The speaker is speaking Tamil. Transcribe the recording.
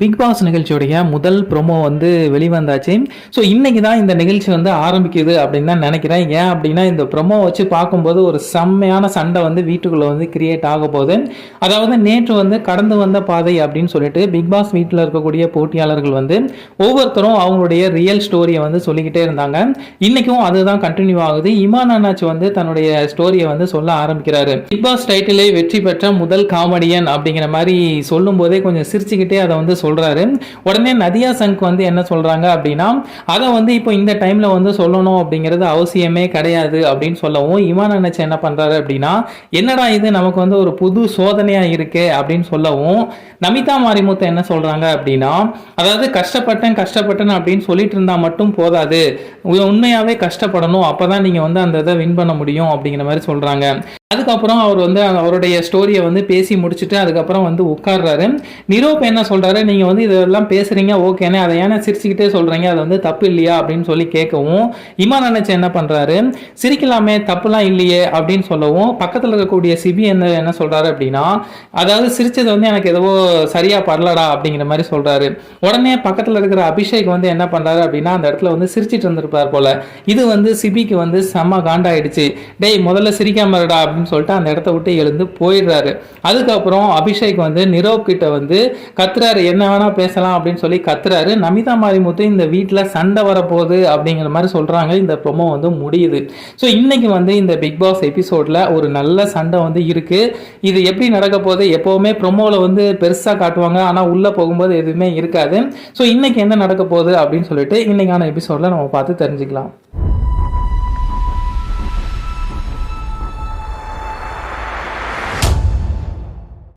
பிக் பாஸ் நிகழ்ச்சியுடைய முதல் ப்ரோமோ வந்து வெளிவந்தாச்சு. ஸோ இன்னைக்கு தான் இந்த நிகழ்ச்சி வந்து ஆரம்பிக்குது அப்படின்னு தான் நினைக்கிறேன். ஏன் அப்படின்னா இந்த ப்ரோமோ வச்சு பார்க்கும்போது ஒரு செம்மையான சண்டை வந்து வீட்டுக்குள்ளே வந்து கிரியேட் ஆக போகுது. அதாவது நேற்று வந்து கடந்து வந்த பாதை அப்படின்னு சொல்லிட்டு பிக் பாஸ் வீட்டில் இருக்கக்கூடிய போட்டியாளர்கள் வந்து ஒவ்வொருத்தரும் அவங்களுடைய ரியல் ஸ்டோரியை வந்து சொல்லிக்கிட்டே இருந்தாங்க. இன்றைக்கும் அதுதான் கண்டினியூ ஆகுது. இமான் அண்ணாச்சி வந்து தன்னுடைய ஸ்டோரியை வந்து சொல்ல ஆரம்பிக்கிறாரு. பிக் பாஸ் டைட்டிலே வெற்றி பெற்ற முதல் காமெடியன் அப்படிங்கிற மாதிரி சொல்லும் போதே கொஞ்சம் சிரிச்சுக்கிட்டே அதை வந்து சொல்றாரு. உடனே நதியா சங்க் வந்து என்ன சொல்கிறாங்க அப்படின்னா அதை வந்து இப்போ இந்த டைமில் வந்து சொல்லணும் அப்படிங்கிறது அவசியமே கிடையாது அப்படின்னு சொல்லவும் இமான் அண்ணாச்சி என்ன பண்ணுறாரு அப்படின்னா என்னடா இது நமக்கு வந்து ஒரு புது சோதனையாக இருக்கே அப்படின்னு சொல்லவும் நமிதா மாரிமுத்து என்ன சொல்கிறாங்க அப்படின்னா அதாவது கஷ்டப்பட்டேன் கஷ்டப்பட்டேன் அப்படின்னு சொல்லிட்டு இருந்தால் மட்டும் போதாது. உண்மையாகவே கஷ்டப்படணும். அப்போ தான் நீங்கள் வந்து அந்த இதை வின் பண்ண முடியும் அப்படிங்கிற மாதிரி சொல்கிறாங்க அதுக்கப்புறம் அவர் வந்து அவருடைய ஸ்டோரியை வந்து பேசி முடிச்சுட்டு அதுக்கப்புறம் வந்து உட்கார்றாரு. நிரூப் என்ன சொல்கிறாரு நீங்கள் வந்து இதெல்லாம் பேசுகிறீங்க ஓகேனே அதை ஏன்னா சிரிச்சுக்கிட்டே சொல்கிறீங்க அது வந்து தப்பு இல்லையா? அப்படின்னு சொல்லி கேட்கவும் இமான் நினைச்சு என்ன பண்ணுறாரு சிரிக்கலாமே தப்புலாம் இல்லையே அப்படின்னு சொல்லவும் பக்கத்தில் இருக்கக்கூடிய சிபி என்ன என்ன சொல்கிறாரு அப்படின்னா அதாவது சிரிச்சது வந்து எனக்கு எதுவோ சரியாக படலடா அப்படிங்கிற மாதிரி சொல்கிறாரு உடனே பக்கத்தில் இருக்கிற அபிஷேக் வந்து என்ன பண்ணுறாரு அப்படின்னா அந்த இடத்துல வந்து சிரிச்சிட்டு இருந்திருப்பார் போல. இது வந்து சிபிக்கு வந்து செம்ம காண்டாயிடுச்சு. டேய் முதல்ல சிரிக்காம இருடா அப்படின்னு சொல்லிட்டு அந்த இடத்த விட்டு எழுந்து போயிடுறாரு. அதுக்கப்புறம் அபிஷேக் வந்து நிரோப் கிட்ட வந்து கத்துறாரு என்ன வேணா பேசலாம் அப்படின்னு சொல்லி கத்துறாரு. நமிதா மாரிமுத்து இந்த வீட்டில் சண்டை வரப்போகுது அப்படிங்கிற மாதிரி சொல்றாங்க. இந்த ப்ரொமோ வந்து முடியுது. ஸோ இன்னைக்கு வந்து இந்த பிக் பாஸ் எபிசோட்ல ஒரு நல்ல சண்டை வந்து இருக்கு. இது எப்படி நடக்க போகுது? எப்பவுமே ப்ரொமோவில் வந்து பெருசாக காட்டுவாங்க. ஆனால் உள்ளே போகும்போது எதுவுமே இருக்காது. ஸோ இன்னைக்கு என்ன நடக்க போகுது அப்படின்னு சொல்லிட்டு இன்னைக்கான எபிசோட்ல நம்ம பார்த்து தெரிஞ்சுக்கலாம்.